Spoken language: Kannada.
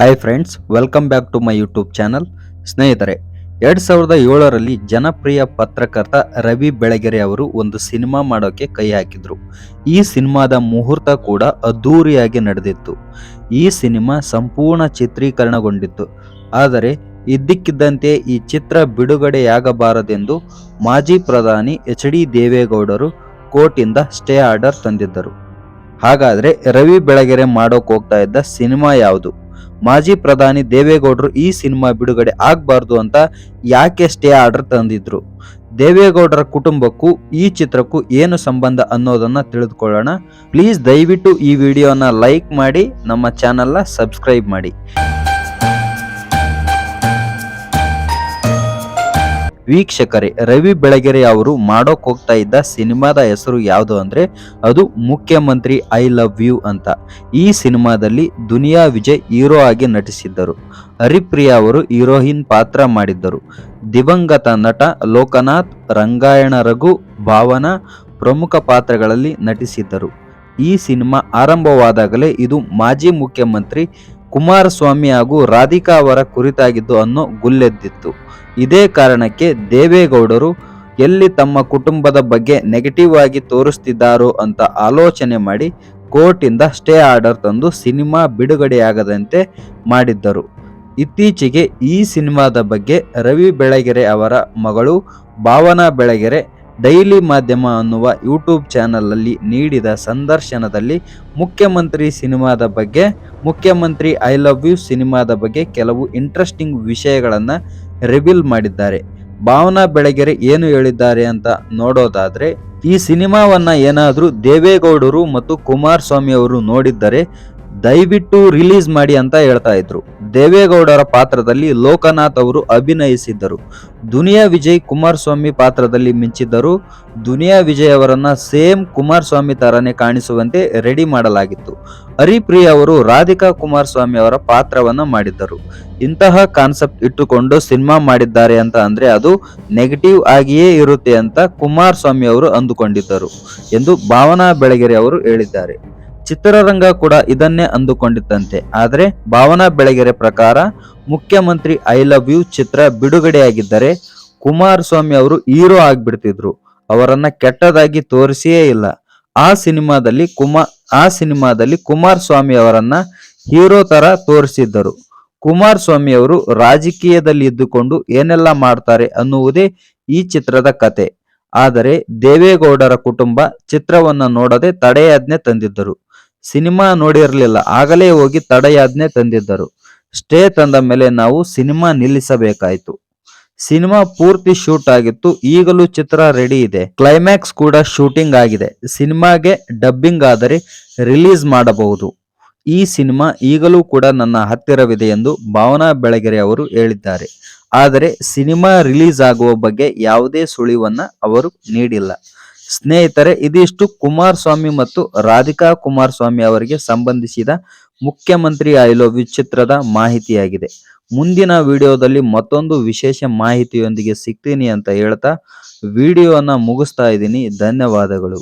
Hi friends welcome back to my YouTube channel ಸ್ನೇಹಿತರೆ, ಎರಡು ಸಾವಿರದ ಏಳರಲ್ಲಿ ಜನಪ್ರಿಯ ಪತ್ರಕರ್ತ ರವಿ ಬೆಳಗೆರೆ ಅವರು ಒಂದು ಸಿನಿಮಾ ಮಾಡೋಕ್ಕೆ ಕೈ ಹಾಕಿದ್ರು. ಈ ಸಿನಿಮಾದ ಮುಹೂರ್ತ ಕೂಡ ಅದ್ಧೂರಿಯಾಗಿ ನಡೆದಿತ್ತು. ಈ ಸಿನಿಮಾ ಸಂಪೂರ್ಣ ಚಿತ್ರೀಕರಣಗೊಂಡಿತ್ತು. ಆದರೆ, ಇದ್ದಕ್ಕಿದ್ದಂತೆ ಈ ಚಿತ್ರ ಬಿಡುಗಡೆಯಾಗಬಾರದೆಂದು ಮಾಜಿ ಪ್ರಧಾನಿ ಎಚ್ ಡಿ ದೇವೇಗೌಡರು ಕೋರ್ಟಿಂದ ಸ್ಟೇ ಆರ್ಡರ್ ತಂದಿದ್ದರು. ಹಾಗಾದರೆ ರವಿ ಬೆಳಗೆರೆ ಮಾಡೋಕೆ ಹೋಗ್ತಾ ಇದ್ದ ಸಿನಿಮಾ ಯಾವುದು? ಮಾಜಿ ಪ್ರಧಾನಿ ದೇವೇಗೌಡರು ಈ ಸಿನಿಮಾ ಬಿಡುಗಡೆ ಆಗಬಾರ್ದು ಅಂತ ಯಾಕೆ ಸ್ಟೇ ಆರ್ಡರ್ ತಂದಿದ್ರು? ದೇವೇಗೌಡರ ಕುಟುಂಬಕ್ಕೂ ಈ ಚಿತ್ರಕ್ಕೂ ಏನು ಸಂಬಂಧ ಅನ್ನೋದನ್ನ ತಿಳಿದುಕೊಳ್ಳೋಣ. ಪ್ಲೀಸ್ ದಯವಿಟ್ಟು ಈ ವಿಡಿಯೋನ ಲೈಕ್ ಮಾಡಿ, ನಮ್ಮ ಚಾನಲ್ನ ಸಬ್ಸ್ಕ್ರೈಬ್ ಮಾಡಿ. ವೀಕ್ಷಕರೇ, ರವಿ ಬೆಳಗೆರೆ ಅವರು ಮಾಡೋಕ್ ಹೋಗ್ತಾ ಇದ್ದ ಸಿನಿಮಾದ ಹೆಸರು ಯಾವುದು ಅಂದ್ರೆ, ಅದು ಮುಖ್ಯಮಂತ್ರಿ ಐ ಲವ್ ಯು ಅಂತ. ಈ ಸಿನಿಮಾದಲ್ಲಿ ದುನಿಯಾ ವಿಜಯ್ ಹೀರೋ ಆಗಿ ನಟಿಸಿದ್ದರು. ಹರಿಪ್ರಿಯಾ ಅವರು ಹೀರೋಯಿನ್ ಪಾತ್ರ ಮಾಡಿದ್ದರು. ದಿವಂಗತ ನಟ ಲೋಕನಾಥ್, ರಂಗಾಯಣ ರಘು, ಭಾವನಾ ಪ್ರಮುಖ ಪಾತ್ರಗಳಲ್ಲಿ ನಟಿಸಿದ್ದರು. ಈ ಸಿನಿಮಾ ಆರಂಭವಾದಾಗಲೇ ಇದು ಮಾಜಿ ಮುಖ್ಯಮಂತ್ರಿ ಕುಮಾರಸ್ವಾಮಿ ಹಾಗೂ ರಾಧಿಕಾ ಅವರ ಕುರಿತಾಗಿದ್ದು ಅನ್ನೋ ಗುಲ್ಲೆದ್ದಿತ್ತು. ಇದೇ ಕಾರಣಕ್ಕೆ ದೇವೇಗೌಡರು ಎಲ್ಲಿ ತಮ್ಮ ಕುಟುಂಬದ ಬಗ್ಗೆ ನೆಗೆಟಿವ್ ಆಗಿ ತೋರಿಸ್ತಿದ್ದಾರೋ ಅಂತ ಆಲೋಚನೆ ಮಾಡಿ ಕೋರ್ಟಿಂದ ಸ್ಟೇ ಆರ್ಡರ್ ತಂದು ಸಿನಿಮಾ ಬಿಡುಗಡೆಯಾಗದಂತೆ ಮಾಡಿದ್ದರು. ಇತ್ತೀಚೆಗೆ ಈ ಸಿನಿಮಾದ ಬಗ್ಗೆ ರವಿ ಬೆಳಗೆರೆ ಅವರ ಮಗಳು ಭಾವನಾ ಬೆಳಗೆರೆ ಡೈಲಿ ಮಾಧ್ಯಮ ಅನ್ನುವ ಯೂಟ್ಯೂಬ್ ಚಾನಲಲ್ಲಿ ನೀಡಿದ ಸಂದರ್ಶನದಲ್ಲಿ ಮುಖ್ಯಮಂತ್ರಿ ಸಿನಿಮಾದ ಬಗ್ಗೆ, ಮುಖ್ಯಮಂತ್ರಿ ಐ ಲವ್ ಯು ಸಿನಿಮಾದ ಬಗ್ಗೆ ಕೆಲವು ಇಂಟ್ರೆಸ್ಟಿಂಗ್ ವಿಷಯಗಳನ್ನು ರಿವೀಲ್ ಮಾಡಿದ್ದಾರೆ. ಭಾವನಾ ಬೆಳಗೆರೆ ಏನು ಹೇಳಿದ್ದಾರೆ ಅಂತ ನೋಡೋದಾದರೆ, ಈ ಸಿನಿಮಾವನ್ನು ಏನಾದರೂ ದೇವೇಗೌಡರು ಮತ್ತು ಕುಮಾರಸ್ವಾಮಿ ಅವರು ನೋಡಿದ್ದರೆ ದಯವಿಟ್ಟು ರಿಲೀಸ್ ಮಾಡಿ ಅಂತ ಹೇಳ್ತಾ ಇದ್ರು. ದೇವೇಗೌಡರ ಪಾತ್ರದಲ್ಲಿ ಲೋಕನಾಥ್ ಅವರು ಅಭಿನಯಿಸಿದ್ದರು. ದುನಿಯಾ ವಿಜಯ್ ಕುಮಾರಸ್ವಾಮಿ ಪಾತ್ರದಲ್ಲಿ ಮಿಂಚಿದ್ದರು. ದುನಿಯಾ ವಿಜಯ್ ಅವರನ್ನ ಸೇಮ್ ಕುಮಾರಸ್ವಾಮಿ ತರನೇ ಕಾಣಿಸುವಂತೆ ರೆಡಿ ಮಾಡಲಾಗಿತ್ತು. ಹರಿಪ್ರಿಯ ಅವರು ರಾಧಿಕಾ ಕುಮಾರಸ್ವಾಮಿ ಅವರ ಪಾತ್ರವನ್ನ ಮಾಡಿದ್ದರು. ಇಂತಹ ಕಾನ್ಸೆಪ್ಟ್ ಇಟ್ಟುಕೊಂಡು ಸಿನಿಮಾ ಮಾಡಿದ್ದಾರೆ ಅಂತ ಅಂದ್ರೆ ಅದು ನೆಗೆಟಿವ್ ಆಗಿಯೇ ಇರುತ್ತೆ ಅಂತ ಕುಮಾರಸ್ವಾಮಿ ಅವರು ಅಂದುಕೊಂಡಿದ್ದರು ಎಂದು ಭಾವನಾ ಬೆಳಗೆರೆ ಅವರು ಹೇಳಿದ್ದಾರೆ. ಚಿತ್ರರಂಗ ಕೂಡ ಇದನ್ನೇ ಅಂದುಕೊಂಡಿದ್ದಂತೆ ಆದರೆ ಭಾವನಾ ಬೆಳಗೆರೆ ಪ್ರಕಾರ ಮುಖ್ಯಮಂತ್ರಿ ಐ ಲವ್ ಯು ಚಿತ್ರ ಬಿಡುಗಡೆಯಾಗಿದ್ದರೆ ಕುಮಾರಸ್ವಾಮಿ ಅವರು ಹೀರೋ ಆಗ್ಬಿಡ್ತಿದ್ರು. ಅವರನ್ನ ಕೆಟ್ಟದಾಗಿ ತೋರಿಸಿಯೇ ಇಲ್ಲ. ಆ ಸಿನಿಮಾದಲ್ಲಿ ಕುಮಾ, ಆ ಸಿನಿಮಾದಲ್ಲಿ ಕುಮಾರಸ್ವಾಮಿ ಅವರನ್ನ ಹೀರೋ ತರ ತೋರಿಸಿದ್ದರು. ಕುಮಾರಸ್ವಾಮಿ ಅವರು ರಾಜಕೀಯದಲ್ಲಿ ಇದ್ದುಕೊಂಡು ಏನೆಲ್ಲ ಮಾಡ್ತಾರೆ ಅನ್ನುವುದೇ ಈ ಚಿತ್ರದ ಕತೆ. ಆದರೆ ದೇವೇಗೌಡರ ಕುಟುಂಬ ಚಿತ್ರವನ್ನ ನೋಡದೆ ತಡೆಯಾಜ್ಞೆ ತಂದಿದ್ದರು. ಸಿನಿಮಾ ನೋಡಿರಲಿಲ್ಲ. ಆಗಲೇ ಹೋಗಿ ತಡೆಯಾಜ್ಞೆ ತಂದಿದ್ದರು. ಸ್ಟೇ ತಂದ ಮೇಲೆ ನಾವು ಸಿನಿಮಾ ನಿಲ್ಲಿಸಬೇಕಾಯಿತು. ಸಿನಿಮಾ ಪೂರ್ತಿ ಶೂಟ್ ಆಗಿತ್ತು. ಈಗಲೂ ಚಿತ್ರ ರೆಡಿ ಇದೆ. ಕ್ಲೈಮ್ಯಾಕ್ಸ್ ಕೂಡ ಶೂಟಿಂಗ್ ಆಗಿದೆ. ಸಿನಿಮಾಗೆ ಡಬ್ಬಿಂಗ್ ಆದರೆ ರಿಲೀಸ್ ಮಾಡಬಹುದು. ಈ ಸಿನಿಮಾ ಈಗಲೂ ಕೂಡ ನನ್ನ ಹತ್ತಿರವಿದೆ ಎಂದು ಭಾವನಾ ಬೆಳಗೆರೆ ಅವರು ಹೇಳಿದ್ದಾರೆ. ಆದರೆ ಸಿನಿಮಾ ರಿಲೀಸ್ ಆಗುವ ಬಗ್ಗೆ ಯಾವುದೇ ಸುಳಿವನ್ನ ಅವರು ನೀಡಿಲ್ಲ. ಸ್ನೇಹಿತರೆ, ಇದಿಷ್ಟು ಕುಮಾರಸ್ವಾಮಿ ಮತ್ತು ರಾಧಿಕಾ ಕುಮಾರಸ್ವಾಮಿ ಅವರಿಗೆ ಸಂಬಂಧಿಸಿದ ಮುಖ್ಯಮಂತ್ರಿ ಐ ಲವ್ ಯು ಚಿತ್ರದ ಮಾಹಿತಿಯಾಗಿದೆ. ಮುಂದಿನ ವಿಡಿಯೋದಲ್ಲಿ ಮತ್ತೊಂದು ವಿಶೇಷ ಮಾಹಿತಿಯೊಂದಿಗೆ ಸಿಗ್ತೀನಿ ಅಂತ ಹೇಳ್ತಾ, ವಿಡಿಯೋನ ಮುಗಿಸ್ತಾ ಇದ್ದೀನಿ. ಧನ್ಯವಾದಗಳು.